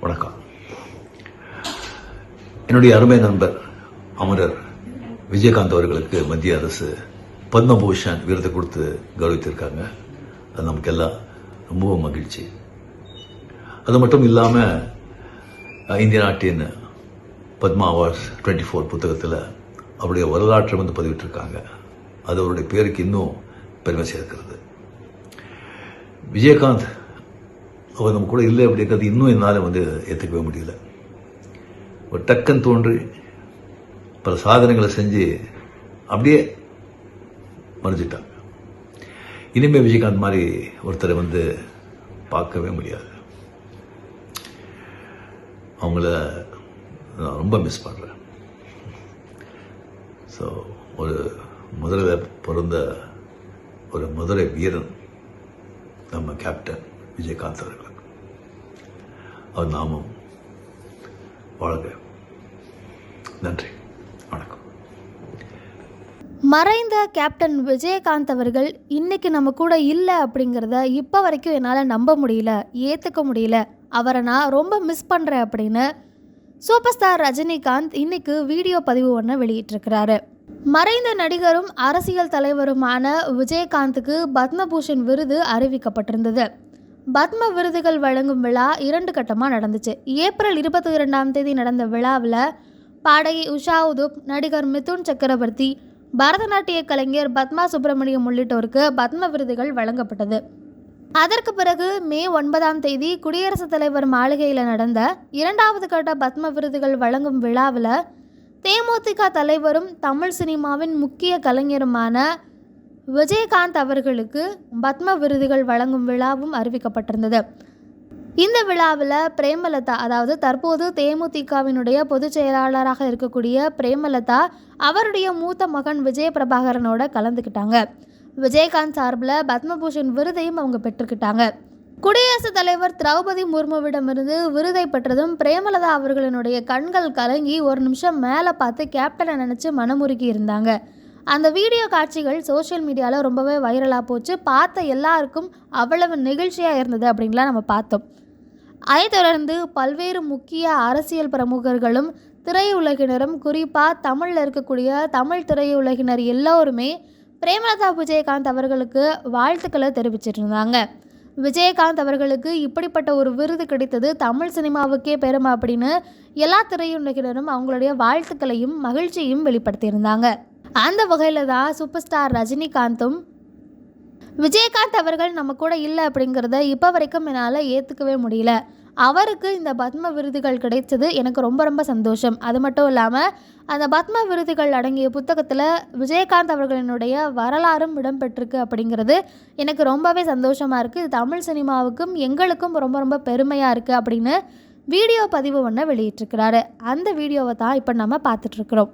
வணக்கம். என்னுடைய அருமை நண்பர் அமரர் விஜயகாந்த் அவர்களுக்கு மத்திய அரசு பத்மபூஷன் விருது கொடுத்து கௌரவித்திருக்காங்க. அது நமக்கு எல்லாம் ரொம்பவும் மகிழ்ச்சி. அது மட்டும் இல்லாமல் இந்திய நாட்டின் பத்மா அவார்ட்ஸ் டுவெண்ட்டி ஃபோர் புத்தகத்தில் அவருடைய வரலாற்றை வந்து பதிவிட்டிருக்காங்க. அது அவருடைய பேருக்கு இன்னும் பெருமை சேர்க்கிறது. விஜயகாந்த் அவர் நம்ம கூட இல்லை அப்படிங்கிறது இன்னும் என்னால் வந்து ஏற்றுக்கவே முடியல. ஒரு டக்குன்னு தோன்றி பல சாதனைகளை செஞ்சு அப்படியே மறைஞ்சிட்டாங்க இனிமேல் விஜயகாந்த் மாதிரி ஒருத்தரை வந்து பார்க்கவே முடியாது. அவங்கள நான் ரொம்ப மிஸ் பண்ணுறேன் ஸோ ஒரு முதலில் பிறந்த ஒரு மதுரை வீரன் நம்ம கேப்டன் விஜயகாந்த் அவர்கள். அவர் நாமும் வாழ்க. நன்றி. வணக்கம். மறைந்த கேப்டன் விஜயகாந்த் அவர்கள் இன்னைக்கு நம்ம கூட இல்லை அப்படிங்கிறத இப்போ வரைக்கும் என்னால் நம்ப முடியல ஏற்றுக்க முடியல. அவரை நான் ரொம்ப மிஸ் பண்ணுறேன் அப்படின்னு சூப்பர் ஸ்டார் ரஜினிகாந்த் இன்றைக்கு வீடியோ பதிவு ஒன்று வெளியிட்டிருக்கிறாரு. மறைந்த நடிகரும் அரசியல் தலைவருமான விஜயகாந்துக்கு பத்மபூஷன் விருது அறிவிக்கப்பட்டிருந்தது. பத்ம விருதுகள் வழங்கும் விழா இரண்டு கட்டமாக நடந்துச்சு. ஏப்ரல் இருபத்தி இரண்டாம் தேதி நடந்த விழாவில் பாடகி உஷா உதுப் நடிகர் மிதுன் சக்கரவர்த்தி பரதநாட்டிய கலைஞர் பத்மா சுப்பிரமணியம் உள்ளிட்டோருக்கு பத்ம விருதுகள் வழங்கப்பட்டது. அதற்கு பிறகு மே ஒன்பதாம் தேதி குடியரசுத் தலைவர் மாளிகையில் நடந்த இரண்டாவது கட்ட பத்ம விருதுகள் வழங்கும் விழாவில் தேமுதிக தலைவரும் தமிழ் சினிமாவின் முக்கிய கலைஞருமான விஜயகாந்த் அவர்களுக்கு பத்ம விருதுகள் வழங்கும் விழாவும் அறிவிக்கப்பட்டிருந்தது. இந்த விழாவில் பிரேமலதா அதாவது தற்போது தேமுதிகவினுடைய பொதுச் செயலாளராக இருக்கக்கூடிய பிரேமலதா அவருடைய மூத்த மகன் விஜய பிரபாகரனோட கலந்துக்கிட்டாங்க. விஜயகாந்த் சார்பில் பத்மபூஷன் விருதையும் அவங்க பெற்றுக்கிட்டாங்க. குடியரசுத் தலைவர் திரௌபதி முர்முவிடமிருந்து விருதை பெற்றதும் பிரேமலதா அவர்களினுடைய கண்கள் கலங்கி ஒரு நிமிஷம் மேலே பார்த்து கேப்டனை நினச்சி மனமுருகி இருந்தாங்க. அந்த வீடியோ காட்சிகள் சோஷியல் மீடியாவில் ரொம்பவே வைரலாக போச்சு. பார்த்த எல்லாருக்கும் அவ்வளவு நெகிழ்ச்சியாக இருந்தது அப்படின்லாம் நம்ம பார்த்தோம். அதை தொடர்ந்து பல்வேறு முக்கிய அரசியல் பிரமுகர்களும் திரையுலகினரும் குறிப்பாக தமிழில் இருக்கக்கூடிய தமிழ் திரையுலகினர் எல்லோருமே பிரேமலதா விஜயகாந்த் அவர்களுக்கு வாழ்த்துக்களை தெரிவிச்சிட்டு இருந்தாங்க விஜயகாந்த் அவர்களுக்கு இப்படிப்பட்ட ஒரு விருது கிடைத்தது தமிழ் சினிமாவுக்கே பெருமை அப்படின்னு எல்லா திரையுலகினரும் அவங்களுடைய வாழ்த்துக்களையும் மகிழ்ச்சியும் வெளிப்படுத்தியிருந்தாங்க. அந்த வகையில் தான் சூப்பர் ஸ்டார் ரஜினிகாந்தும் விஜயகாந்த் அவர்கள் நம்ம கூட இல்லை அப்படிங்கிறத இப்போ வரைக்கும் என்னால் ஏற்றுக்கவே முடியல. அவருக்கு இந்த பத்ம விருதுகள் கிடைச்சது எனக்கு ரொம்ப ரொம்ப சந்தோஷம். அது மட்டும் இல்லாமல் அந்த பத்ம விருதுகள் அடங்கிய புத்தகத்தில் விஜயகாந்த் அவர்களினுடைய வரலாறும் இடம்பெற்றிருக்கு அப்படிங்கிறது எனக்கு ரொம்பவே சந்தோஷமாக இருக்குது தமிழ் சினிமாவுக்கும் எங்களுக்கும் ரொம்ப ரொம்ப பெருமையாக இருக்குது அப்படின்னு வீடியோ பதிவு ஒன்று வெளியிட்டிருக்கிறாரு. அந்த வீடியோவை தான் இப்போ நம்ம பார்த்துட்ருக்குறோம்